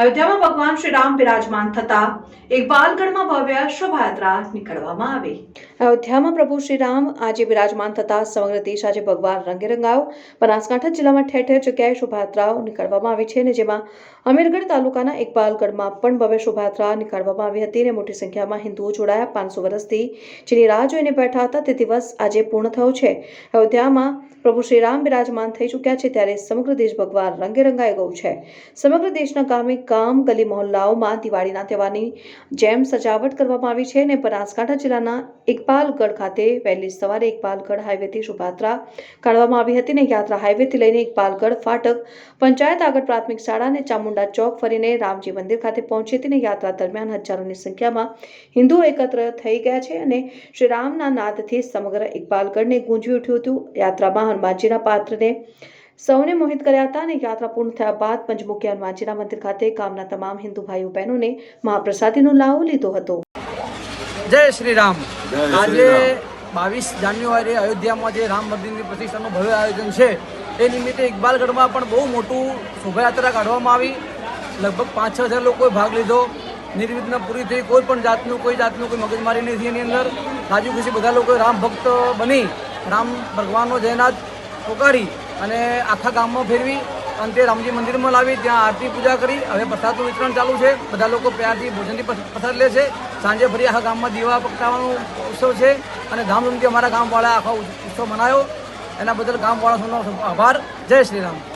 અયોધ્યામાં ભગવાન શ્રી રામ બિરાજમાન થતા ઇકબાલગઢમાં ભવ્ય શોભાયાત્રા નીકળવામાં આવી. અયોધ્યામાં પ્રભુ શ્રી રામ આજે બિરાજમાન થતા સમગ્ર દેશ આજે ભગવાન રંગે રંગાયો બનાસકાંઠા જિલ્લામાં ઠેર ઠેર જગ્યાએ શોભાયાત્રાઓ નીકળવામાં આવી છે અને જેમાં અમીરગઢ તાલુકાના ઇકબાલગઢમાં પણ ભવ્ય શોભાયાત્રા નીકળવામાં આવી હતી અને મોટી સંખ્યામાં હિન્દુઓ જોડાયા પાંચસો વર્ષથી. જેની રાહ જોઈને બેઠા હતા તે દિવસ આજે પૂર્ણ થયો છે. અયોધ્યામાં પ્રભુ શ્રી રામ બિરાજમાન થઈ ચૂક્યા છે ત્યારે સમગ્ર દેશ ભગવાન રંગે રંગાઈ ગયું છે. સમગ્ર દેશના ગામે ગામ ગલી મહોલ્લાઓમાં દિવાળીના તહેવારની જેમ સજાવટ કરવામાં આવી છે અને બનાસકાંઠા જિલ્લાના ઇકબાલગઢ ખાતે વહેલી સવારે ઇકબાલગઢ હાઈવેથી શોભાયાત્રા કાઢવામાં આવી હતી અને યાત્રા હાઈવેથી લઈને ઇકબાલગઢ ફાટક પંચાયત આગળ પ્રાથમિક શાળા અને ચામુંડા ચોક ફરીને રામજી મંદિર ખાતે પહોંચી હતી અને યાત્રા દરમિયાન હજારોની સંખ્યામાં હિન્દુઓ એકત્ર થઈ ગયા છે અને શ્રી રામના નાદથી સમગ્ર ઇકબાલગઢને ગુંજી ઉઠ્યું હતું. યાત્રામાં હનુમાનજીના પાત્રને સૌને મોહિત કર્યા હતા અને યાત્રા પૂર્ણ થયા બાદ પંચમુખી હનુમાનજીના મંદિર ખાતે ગામના તમામ હિન્દુ ભાઈઓ બહેનોને મહાપ્રસાદીનો લાવો લીધો હતો. જય શ્રી રામ આજે બાવીસ જાન્યુઆરી અયોધ્યામાં જે રામ મંદિરની પ્રતિષ્ઠાનું ભવ્ય આયોજન છે એ નિમિત્તે ઇકબાલગઢમાં પણ બહુ મોટું શોભાયાત્રા કાઢવામાં આવી. લગભગ પાંચ છ હજાર લોકોએ ભાગ લીધો. નિર્વિઘ્ન પૂરી થઈ કોઈ પણ જાતનું કોઈ જાતનું કોઈ મગજમારી નહીં થઈ એની અંદર. રાજુ ખુશી બધા લોકોએ રામ ભક્ત બની રામ ભગવાનનો જયનાથ પોકારી. અને આખા ગામમાં ફેરવી અંતે રામજી મંદિરમાં લાવી, ત્યાં આરતી પૂજા કરી. હવે પ્રસાદનું વિતરણ ચાલુ છે. બધા લોકો પ્યારથી ભોજનથી પ્રસ- પ્રસાદ લે છે. સાંજે ફરી આખા ગામમાં દીવા પ્રગટાવવાનો ઉત્સવ છે અને ધામધૂમથી અમારા ગામવાળા આખો ઉત્સવ મનાયો. એના બદલ ગામવાળા સૌનો આભાર. જય શ્રી રામ.